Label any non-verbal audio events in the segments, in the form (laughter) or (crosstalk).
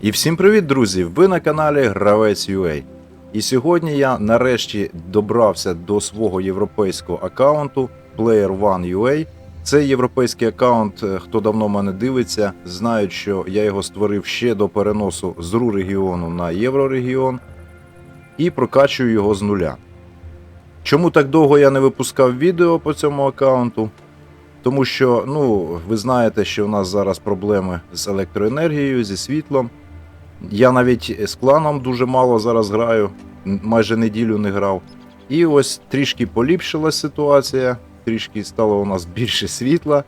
І всім привіт, друзі! Ви на каналі Гравець UA. І сьогодні я нарешті добрався до свого європейського аккаунту Player One UA. Це європейський аккаунт, е, хто давно мене дивиться, знають, що я його створив ще до переносу з РУ регіону на Єврорегіон і прокачую його з нуля. Чому так довго я не випускав відео по цьому аккаунту? Тому що, ну, ви знаєте, що у нас зараз проблеми з електроенергією, зі світлом. Я навіть з кланом дуже мало зараз граю, майже неділю не грав. І ось трішки поліпшила ситуація, трішки стало у нас більше світла.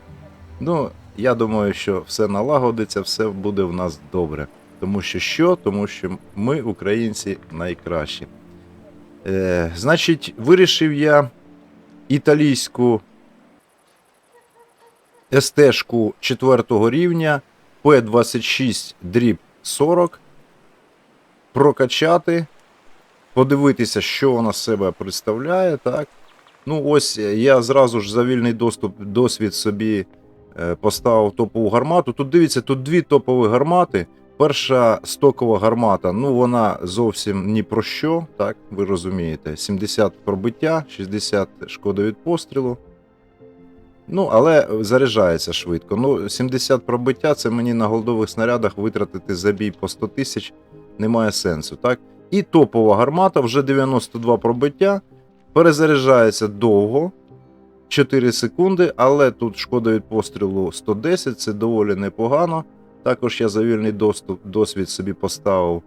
Ну, я думаю, що все налагодиться, все буде в нас добре. Тому що що? Тому що ми, українці, найкращі. Е, значить, вирішив я італійську СТ-шку 4 рівня P26 дріб 40 прокачати, подивитися, що вона з себе представляє. Так? Ну, ось е, я зразу ж за вільний доступ, досвід собі е, поставив топову гармату. Тут дивіться, тут дві топові гармати. Перша стокова гармата, ну вона зовсім ні про що, так, ви розумієте. 70 пробиття, 60 шкода від пострілу. Ну, але заряджається швидко. Ну, 70 пробиття це мені на голдових снарядах витратити забій по 100 тисяч немає сенсу, так? І топова гармата вже 92 пробиття, перезаряджається довго, 4 секунди, але тут шкода від пострілу 110, це доволі непогано. Також я за вільний доступ, досвід собі поставив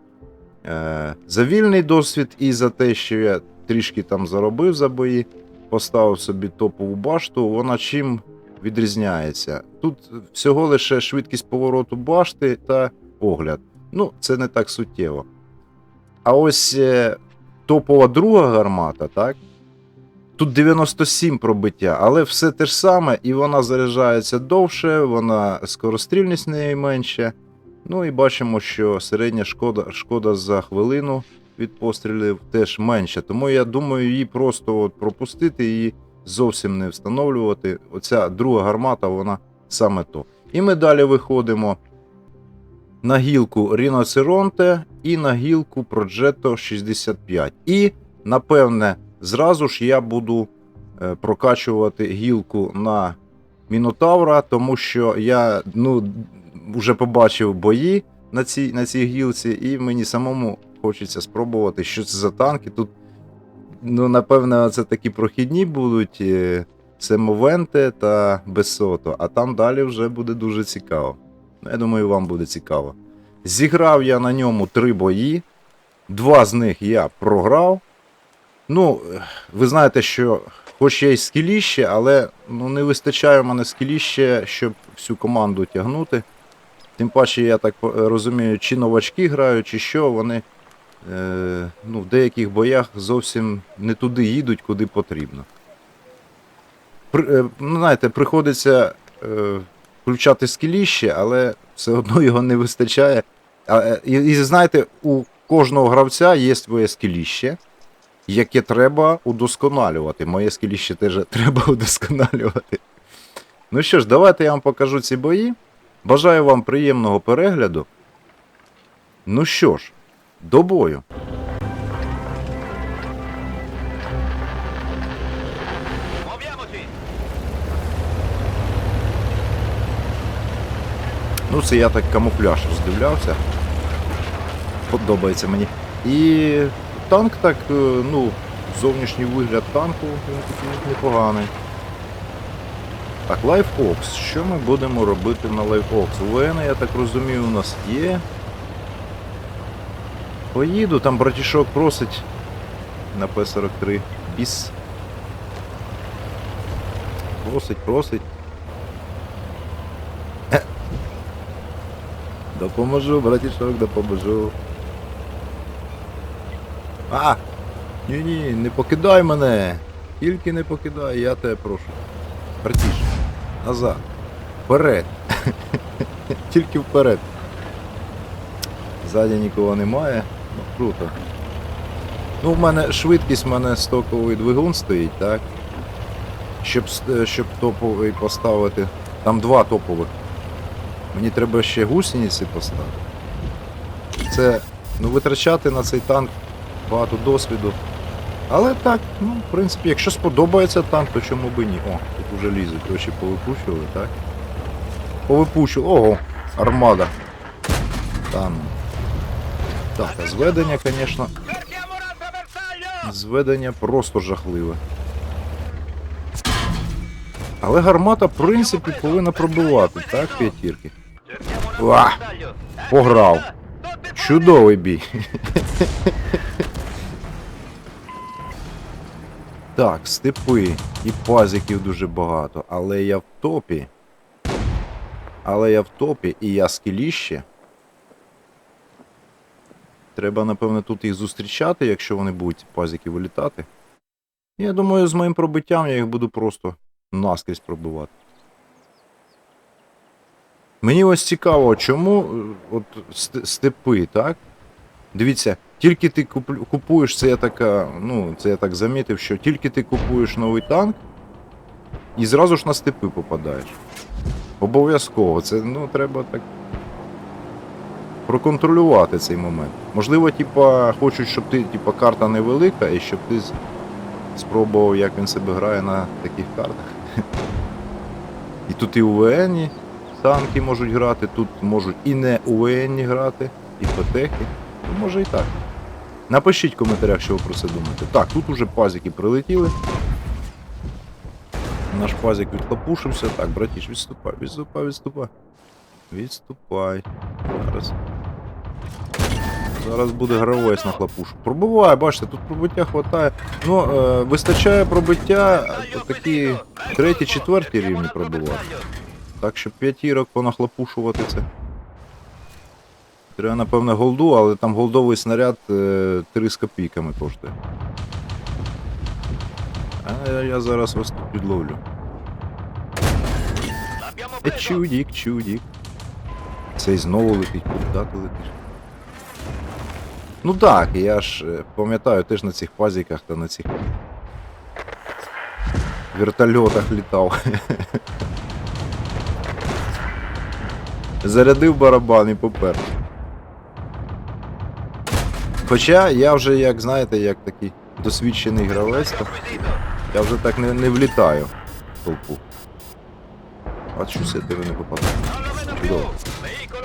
е, за вільний досвід і за те, що я трішки там заробив за бої, поставив собі топову башту. Вона чим відрізняється? Тут всього лише швидкість повороту башти та огляд. Ну, це не так суттєво. А ось е, топова друга гармата, так? Тут 97 пробиття, але все те ж саме, і вона заряджається довше, вона скорострільність неї менше. Ну і бачимо, що середня шкода, шкода за хвилину від пострілів теж менша. Тому я думаю, її просто от пропустити, її зовсім не встановлювати. Оця друга гармата, вона саме то. І ми далі виходимо на гілку Ріноцеронте і на гілку Progetto 65. І, напевне, зразу ж я буду е, прокачувати гілку на Мінотавра, тому що я ну, вже побачив бої на цій, на цій гілці, і мені самому хочеться спробувати, що це за танки. Тут, ну, напевне, це такі прохідні будуть. е, Семовенте та Бесото, а там далі вже буде дуже цікаво. Я думаю, вам буде цікаво. Зіграв я на ньому три бої. Два з них я програв. Ну, ви знаєте, що хоч я й скіліще, але ну, не вистачає в мене скіліще, щоб всю команду тягнути. Тим паче, я так розумію, чи новачки грають, чи що, вони е, ну, в деяких боях зовсім не туди їдуть, куди потрібно. При, е, ну, знаєте, приходиться е, включати скіліще, але все одно його не вистачає. А, е, і, і знаєте, у кожного гравця є своє скіліще, яке треба удосконалювати. Моє скіліще теж (laughs) треба удосконалювати. Ну що ж, давайте я вам покажу ці бої. Бажаю вам приємного перегляду. Ну що ж, до бою. Ну, це я так камуфляж роздивлявся. Подобається мені. І танк так, е, ну, зовнішній вигляд танку він такий непоганий. Так, лайфокс. Що ми будемо робити на лайфокс? УВН, я так розумію, у нас є. Поїду, там братішок просить на П-43. Біс. Просить, просить. Допоможу, братішок, допоможу. А! Ні-ні, не покидай мене! Тільки не покидай, я тебе прошу. Братіш, назад. Вперед. (laughs) Тільки вперед. Ззаді нікого немає. Ну, круто. Ну, в мене швидкість, в мене стоковий двигун стоїть, так? Щоб, е, щоб топовий поставити. Там два топових. Мені треба ще гусениці поставити. це ну, витрачати на цей танк багато досвіду. Але так, ну, в принципі, якщо сподобається танк, то чому би ні? О, тут уже лізуть, гроші повипущували, так? Повипущували. Ого, армада. Там. Так, а зведення, звісно, зведення просто жахливе. Але гармата, в принципі, повинна пробивати, так, п'ятірки? Bersaglio! Пограв. Чудовий бій. (laughs) Так, степи і пазиків дуже багато, але я в топі. Але я в топі і я скіліще. Треба, напевно, тут їх зустрічати, якщо вони будуть пазики вилітати. Я думаю, з моїм пробиттям я їх буду просто наскрізь пробивати. Мені ось цікаво, чому е, от степи, так? Дивіться, тільки ти купуєш, це я така, ну, це я так замітив, що тільки ти купуєш новий танк і зразу ж на степи попадаєш. Обов'язково. Це ну, треба так проконтролювати цей момент. Можливо, типа, хочуть, щоб ти, типа, карта невелика, і щоб ти спробував, як він себе грає на таких картах. (laughs) І тут і УВН танки можуть грати, тут можуть і не УВН грати, і ПТХи. Ну, може і так. Напишіть в коментарях, що ви про це думаєте. Так, тут уже пазики прилетіли. Наш пазик відхлопушився. Так, братіш, відступай, відступай, відступай. Відступай. Зараз. Зараз буде гравець на хлопушу. Пробиває, бачите, тут пробиття хватає. Ну, е, вистачає пробиття е, такі треті, четверті рівні пробивати. Так що п'ятірок понахлопушувати це. Треба, напевне, голду, але там голдовий снаряд е, 3 з копійками коштує. А я, зараз вас тут підловлю. Е, чудік, чудік. Цей знову летить, куди ти летиш? Ну так, я ж е, пам'ятаю теж на цих пазіках та на цих вертольотах літав. (laughs) Зарядив барабан і попер. Хоча я вже, як знаєте, як такий досвідчений гравець, то я вже так не, не влітаю в толпу. А щось я тебе не più! Чудово.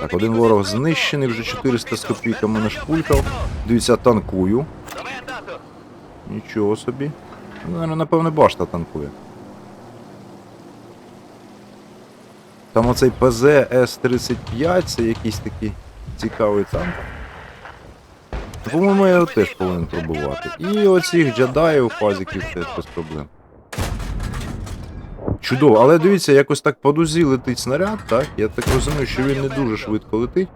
Так, один ворог знищений, вже 400 з копійками нашпулькав. Дивіться, танкую. Нічого собі. Ну, напевне, башта танкує. Там оцей ПЗ С-35, це якийсь такий цікавий танк. По-моєму, я його теж повинен пробувати. І оцих джедаїв, пазиків теж без проблем. Чудово, але дивіться, якось так по дузі летить снаряд, так? Я так розумію, що він не дуже швидко летить.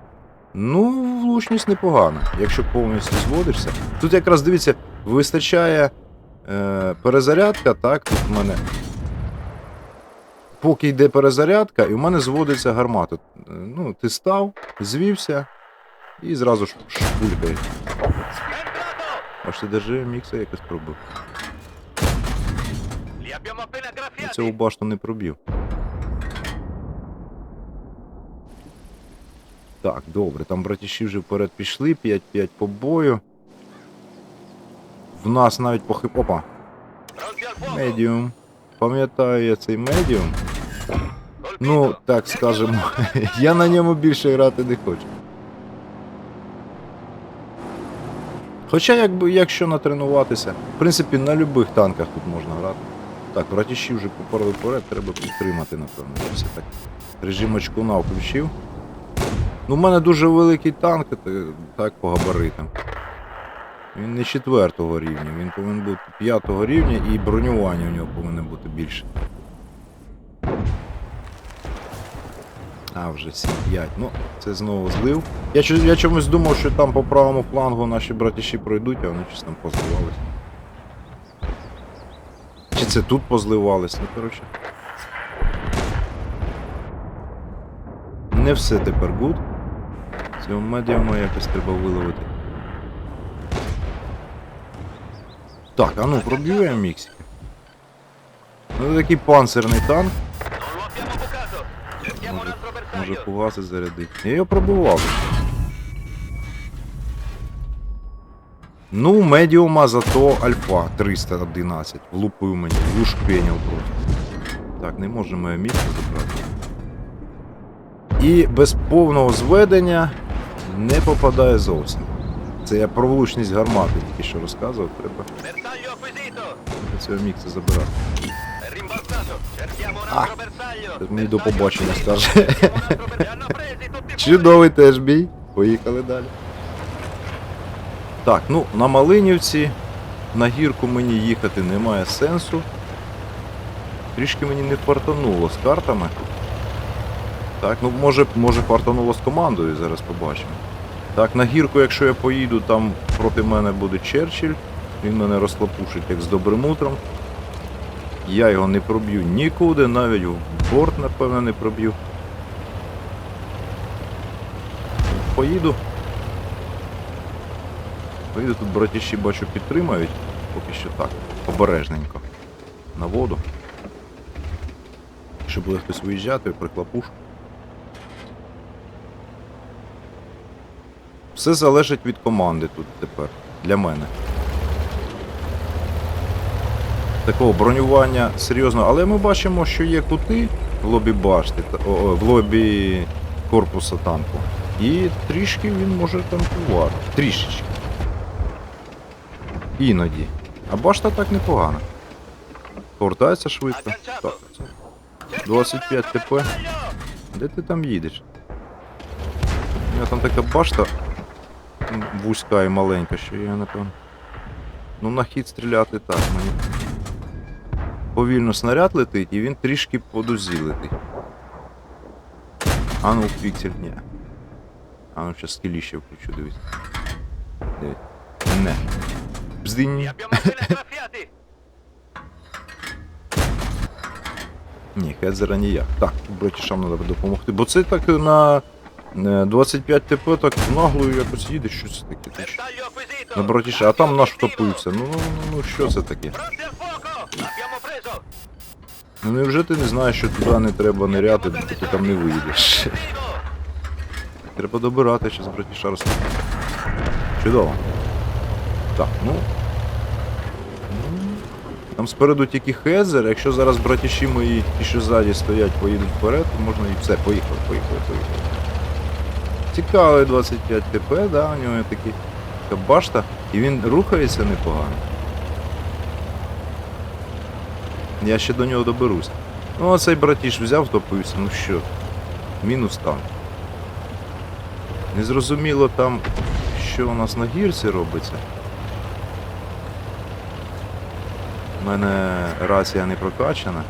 Ну, влучність непогана, якщо повністю зводишся. Тут якраз дивіться, вистачає е, перезарядка, так, тут в мене. Поки йде перезарядка, і в мене зводиться гармата. Ну, ти став, звівся і зразу ж шпулькає. Аж ти держи мікса якось пробив. Цього башту не пробив. Так, добре, там братіші вже вперед пішли, 5-5 по бою. В нас навіть похиб. Опа, медіум. Пам'ятаю я цей медіум. Ну, так скажемо, (laughs) я на ньому більше грати не хочу. Хоча, якби, якщо натренуватися, в принципі, на будь-яких танках тут можна грати. Так, братіші вже поперли вперед, треба підтримати, напевно. Все так. Режим очкуна включив. Ну, в мене дуже великий танк, так по габаритам. Він не четвертого рівня, він повинен бути п'ятого рівня і бронювання у нього повинно бути більше. А, вже 7-5. Ну, це знову злив. Я, я чомусь думав, що там по правому флангу наші братіші пройдуть, а вони щось там позливались. Чи це тут позливались, ну коротше. Не все тепер гуд. Цього медіума якось треба виловити. Так, а ну проб'ю я Міксики. Ну це такий панцирний танк. Може, фугаси зарядити. Я його пробував. Ну, медіума, зато альфа 311. Влупив мені, лушпенів просто. Так, не можемо моє місце забрати. І без повного зведення не попадає зовсім. Це я про влучність гармати тільки що розказував, треба цього мікса забирати. Тут мені до побачення скаже. (laughs) Чудовий теж бій. Поїхали далі. Так, ну на Малинівці на гірку мені їхати немає сенсу. Трішки мені не фартануло з картами. Так, ну може, може фартануло з командою, зараз побачимо. Так, на гірку, якщо я поїду, там проти мене буде Черчилль. Він мене розхлопушить як з добрим утром. Я його не проб'ю нікуди, навіть в борт, напевно, не проб'ю. Поїду. Поїду тут братіші бачу підтримають. Поки що так. Обережненько. На воду. Якщо буде хтось виїжджати, приклапуш. Все залежить від команди тут тепер. Для мене. Такого бронювання серйозно, але ми бачимо, що є кути в лобі башти, в лобі корпуса танку. І трішки він може танкувати. Трішечки. Іноді. А башта так непогана. Повертається швидко. Так, це. 25 un ТП. Де ти там їдеш? У мене там така башта вузька і маленька, що я напевно. Ну на хід стріляти так мені. Повільно снаряд летить і він трішки по дузі летить. А ну піксель, ні. А ну зараз скіліще включу, дивись. Дивись. Не. Li Бздинь. abbiamo. (laughs) Ні, Хедзера ніяк. Так, братішам треба допомогти. Бо це так на е, 25 ТП так наглою якось їде, таке. Що? Bersaglio acquisito. На братіше, а там наш втопився. Ну, ну, ну, ну що це таке? Ну невже ти не знаєш, що туди не треба ниряти, бо ти там не виїдеш. Треба добирати, щас братіша розкажу. Чудово. Так, ну. Там спереду тільки Хезер, якщо зараз братіші мої, ті, що ззаді стоять, поїдуть вперед, то можна і все, поїхали, поїхали, поїхали. Цікавий 25 ТП, да, у нього такий башта, і він рухається непогано. Я ще до нього доберусь. Ну, а цей братіш взяв, топився, ну що, мінус там. Незрозуміло там, що у нас на гірці робиться. У мене рація не прокачана.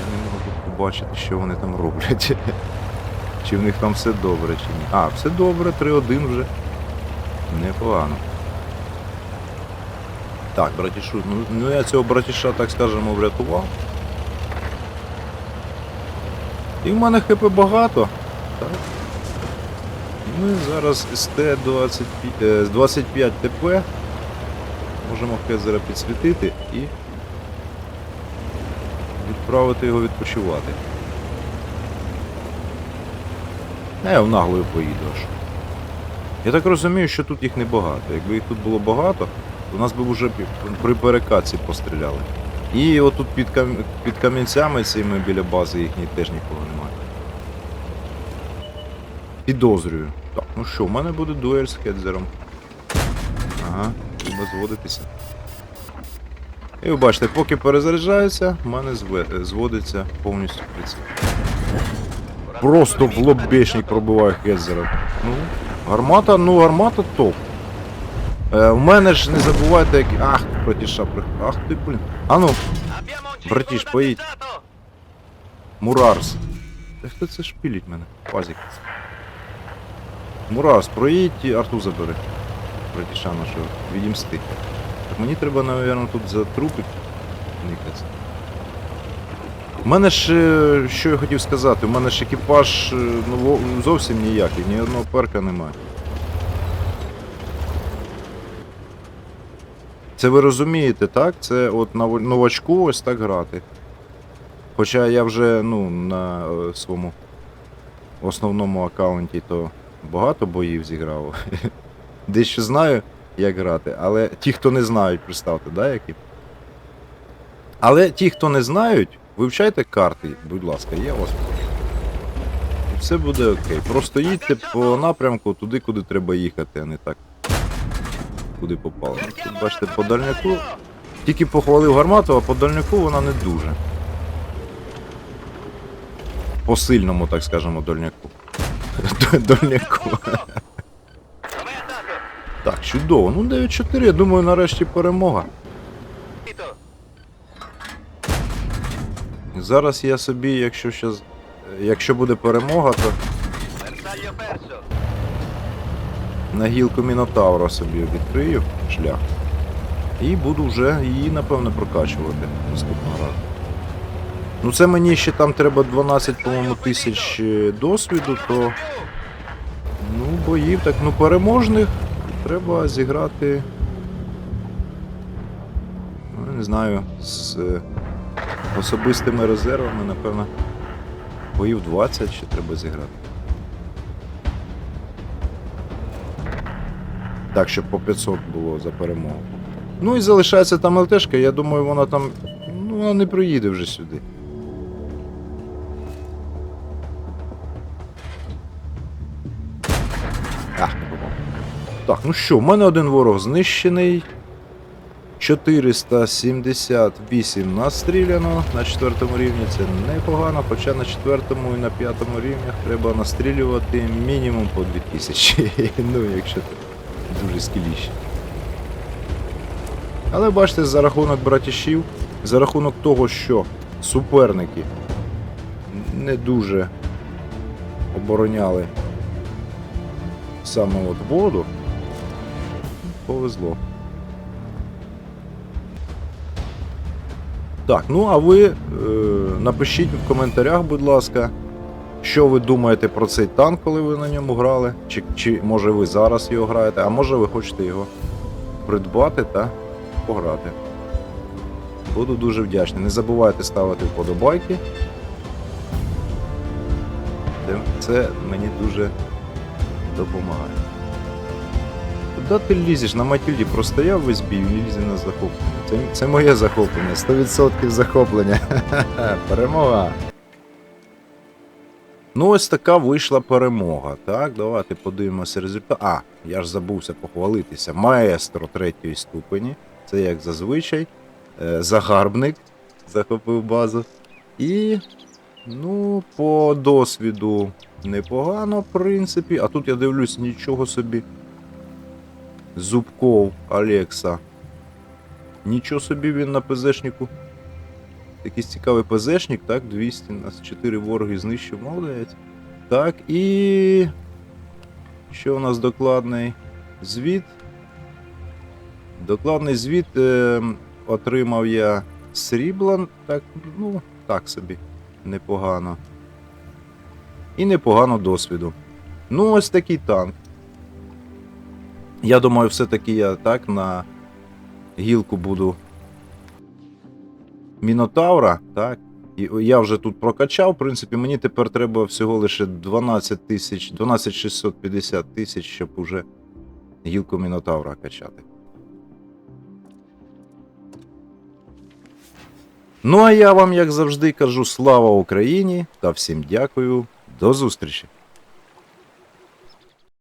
Я не можу побачити, що вони там роблять. Чи в них там все добре, чи ні. А, все добре, 3-1 вже. Непогано. Так, братішу, ну, ну я цього братіша, так скажемо, врятував. І в мене хп багато. Так. Ми зараз з Т-25 е, з 25 ТП можемо Хезера підсвітити і відправити його відпочивати. А я в наглою поїду аж. Я так розумію, що тут їх небагато. Якби їх тут було багато, то нас би вже при перекатці постріляли. І отут під, кам... під камінцями цими біля бази їхньої теж нікого немає. Підозрюю. Так, ну що, в мене буде дуель з Хедзером. Ага, треба зводитися. І ви бачите, поки перезаряджається, в мене зводиться повністю приціл. Просто в лобешник пробиває Хедзера. Ну, гармата, ну гармата топ. Е, в мене ж не забувайте, як. Ах, протіша при. Ах ти, блін. А ну, poi- danneggiato. Мурарс. Та хто це шпілить мене? Пазик. Мурарс, проїдь і арту забери. Братіша нашого. Відімсти. Так мені треба, напевно, тут затрупити. Никаться. У мене ж, е, що я хотів сказати, у мене ж екіпаж е, ну, зовсім ніякий, ні одного перка немає. Це ви розумієте, так? Це от на новачку ось так грати. Хоча я вже ну, на е, своєму основному аккаунті то багато боїв зіграв. (laughs) Дещо знаю. як грати. Але ті, хто не знають, представте, да, які. Але ті, хто не знають, вивчайте карти, будь ласка, я вас прошу. Все буде окей. Просто їдьте по напрямку туди, куди треба їхати, а не так. Куди попало. Ну, Тут бачите, по дальняку. Тільки похвалив гармату, а по дальняку вона не дуже. По сильному, так скажемо, è andato? (laughs) Так, чудово. Ну 9-4, я думаю, нарешті перемога. Зараз я собі, якщо щас, якщо буде перемога, то. На гілку Мінотавра собі відкрию шлях. І буду вже її, напевно, прокачувати наступного разу. Ну це мені ще там треба 12, по-моєму, тисяч е, досвіду, то. Ну, боїв так, ну переможних треба зіграти. Ну, не знаю, з е, особистими резервами, напевно. Боїв 20 ще треба зіграти. Так, щоб по 500 було за перемогу. Ну і залишається там ЛТшка, я думаю, вона там. Ну, вона не приїде вже сюди. А. Так, ну що, в мене один ворог знищений. 478 настріляно на четвертому рівні. Це непогано, хоча на четвертому і на п'ятому рівнях треба настрілювати мінімум по 2000. (laughs) ну, якщо ти дуже скіліще. Але бачите, за рахунок братішів, за рахунок того, що суперники не дуже обороняли саме от воду, повезло. Так, ну а ви е, напишіть в коментарях, будь ласка, що ви думаєте про цей танк, коли ви на ньому грали, чи, чи може ви зараз його граєте, а може ви хочете його придбати та пограти. Буду дуже вдячний. Не забувайте ставити вподобайки. Це- мені дуже допомагає. Куди ти лізеш? На Матільді простояв весь бій і лізе на захоплення. Це, це моє захоплення, 100% захоплення. (laughs) Перемога. Ну, ось така вийшла перемога. Так, давайте подивимося результат. А, я ж забувся похвалитися. Маестро третьої ступені. Це як зазвичай. Е, Загарбник захопив базу. І. Ну, по досвіду непогано, в принципі. А тут я дивлюсь, нічого собі. Зубков Алекса. Нічого собі він на ПЗшнику. Якийсь цікавий ПЗшник, так, 200, нас 4 вороги знищив, молодець. Так, і. Що у нас докладний звіт? Докладний звіт е, отримав я срібла, так, ну, так собі, непогано. І непогано досвіду. Ну, ось такий танк. Я думаю, все-таки я так на гілку буду Мінотавра, так. І я вже тут прокачав. В принципі, мені тепер треба всього лише 12 тисяч, 12 650 тисяч, щоб уже гілку Мінотавра качати. Ну а я вам, як завжди, кажу слава Україні та всім дякую. До зустрічі!